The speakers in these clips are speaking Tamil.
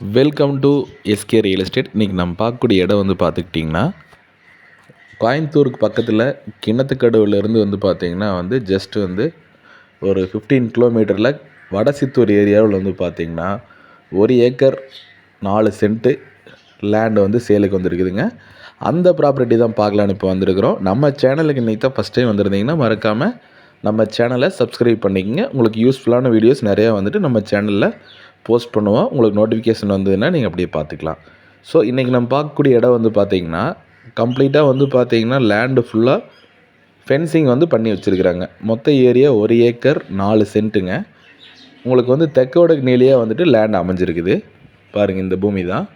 Welcome to S K real estate இன்றைக்கி நம்ம பார்க்கக்கூடிய இடம் வந்து பார்த்துக்கிட்டிங்கன்னா கோயம்புத்தூருக்கு பக்கத்தில் கிணத்துக்கடவுலேருந்து வந்து பார்த்தீங்கன்னா வந்து ஜஸ்ட் வந்து ஒரு ஃபிஃப்டீன் கிலோமீட்டரில் வடசித்தூர் ஏரியாவில் வந்து பார்த்தீங்கன்னா ஒரு ஏக்கர் நாலு சென்ட்டு லேண்டு வந்து சேலுக்கு வந்திருக்குதுங்க. அந்த ப்ராப்பர்ட்டி தான் பார்க்கலான்னு இப்போ வந்திருக்கிறோம். நம்ம சேனலுக்கு இன்றைக்கி தான் ஃபஸ்ட் டைம் வந்திருந்தீங்கன்னா மறக்காமல் நம்ம சேனலை சப்ஸ்கிரைப் பண்ணிக்கங்க. உங்களுக்கு யூஸ்ஃபுல்லான வீடியோஸ் நிறையா வந்துட்டு நம்ம சேனலில் போஸ்ட் பண்ணுவோம். உங்களுக்கு நோட்டிஃபிகேஷன் வந்ததுன்னா நீங்கள் அப்படியே பார்த்துக்கலாம். ஸோ இன்றைக்கி நம்ம பார்க்கக்கூடிய இடம் வந்து பார்த்திங்கன்னா கம்ப்ளீட்டாக வந்து பார்த்தீங்கன்னா லேண்டு ஃபுல்லாக ஃபென்சிங் வந்து பண்ணி வச்சுருக்குறாங்க. மொத்த ஏரியா ஒரு ஏக்கர் நாலு சென்ட்டுங்க. உங்களுக்கு வந்து தெற்கோட நிலையாக வந்துட்டு லேண்ட் அமைஞ்சிருக்குது. பாருங்கள் இந்த பூமி தான்.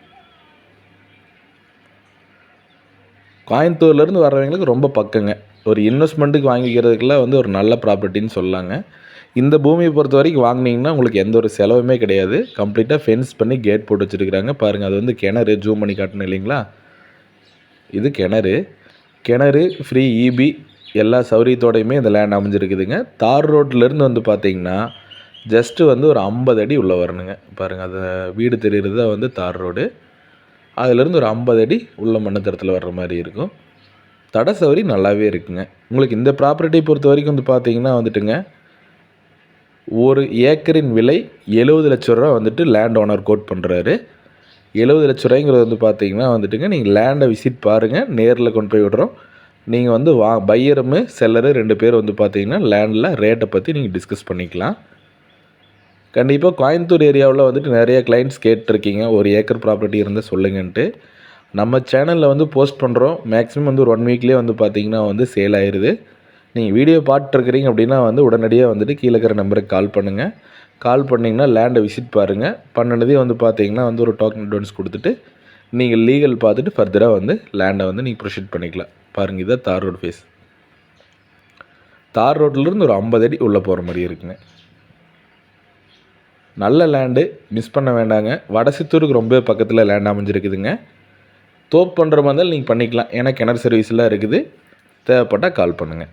கோயம்புத்தூர்லேருந்து வர்றவங்களுக்கு ரொம்ப பக்கங்க. ஒரு இன்வெஸ்ட்மெண்ட்டுக்கு வாங்கிக்கிறதுக்குலாம் வந்து ஒரு நல்ல ப்ராப்பர்ட்டின்னு சொல்லாங்க. இந்த பூமியை பொறுத்த வரைக்கும் வாங்கினீங்கன்னா உங்களுக்கு எந்த ஒரு செலவுமே கிடையாது. கம்ப்ளீட்டாக ஃபென்ஸ் பண்ணி கேட் போட்டு வச்சுருக்குறாங்க. பாருங்கள் அது வந்து கிணறு. ஜூம் பண்ணி காட்டணும் இல்லைங்களா? இது கிணறு. கிணறு ஃப்ரீ இபி எல்லா சௌரியத்தோடையுமே இந்த லேண்ட் அமைஞ்சிருக்குதுங்க. தார் ரோட்லேருந்து வந்து பார்த்தீங்கன்னா ஜஸ்ட்டு வந்து ஒரு ஐம்பது அடி உள்ளே வரணுங்க. பாருங்கள் அது வீடு தெரிகிறது தான் வந்து தார் ரோடு. அதுலேருந்து ஒரு ஐம்பது அடி உள்ள மண்ணத்தரத்தில் வர்ற மாதிரி இருக்கும். தட சௌரி நல்லாவே இருக்குங்க. உங்களுக்கு இந்த ப்ராப்பர்ட்டி பொறுத்த வரைக்கும் வந்து பார்த்தீங்கன்னா வந்துட்டுங்க ஒரு ஏக்கரின் விலை எழுபது லட்ச ரூபா வந்துட்டு லேண்ட் ஓனர் கோட் பண்ணுறாரு எழுபது லட்ச ரூபாய்ங்கிறது வந்து பார்த்தீங்கன்னா வந்துட்டுங்க நீங்கள் லேண்டை விசிட் பாருங்கள் நேரில் கொண்டு போய் விடுறோம். நீங்கள் வந்து வா பையரும் செல்லரு ரெண்டு பேர் வந்து பார்த்தீங்கன்னா லேண்டில் ரேட்டை பற்றி நீங்கள் டிஸ்கஸ் பண்ணிக்கலாம். கண்டிப்பாக கோயம்புத்தூர் ஏரியாவில் வந்துட்டு நிறைய கிளைண்ட்ஸ் கேட்டிருக்கீங்க ஒரு ஏக்கர் ப்ராப்பர்ட்டி இருந்தால் சொல்லுங்கன்ட்டு. நம்ம சேனலில் வந்து போஸ்ட் பண்ணுறோம் மேக்ஸிமம் வந்து ஒரு ஒன் வீக்லேயே வந்து பார்த்திங்கன்னா வந்து சேல் ஆயிடுது நீங்கள் வீடியோ பார்த்துருக்குறீங்க அப்படின்னா வந்து உடனடியாக வந்துட்டு கீழே இருக்கிற நம்பருக்கு கால் பண்ணுங்கள் கால் பண்ணிங்கன்னா லேண்டை விசிட் பாருங்கள் பண்ணினதே வந்து பார்த்தீங்கன்னா வந்து ஒரு டோக்கன் அட்வான்ஸ் கொடுத்துட்டு நீங்கள் லீகல் பார்த்துட்டு ஃபர்தராக வந்து லேண்டை வந்து நீங்கள் ப்ரொசீட் பண்ணிக்கலாம். பாருங்கள் இதான் தார் ரோடு ஃபேஸ் தார் ரோட்லேருந்து ஒரு ஐம்பது அடி உள்ளே போகிற மாதிரி இருக்குங்க. நல்ல லேண்டு மிஸ் பண்ண வேண்டாங்க. வடசித்தூருக்கு ரொம்ப பக்கத்தில் லேண்ட் அமைஞ்சிருக்குதுங்க. தோப் பண்ணுற மாதிரி நீங்கள் பண்ணிக்கலாம். ஏன்னா கிணறு சர்வீஸ்லாம் இருக்குது. தேவைப்பட்டால் கால் பண்ணுங்கள்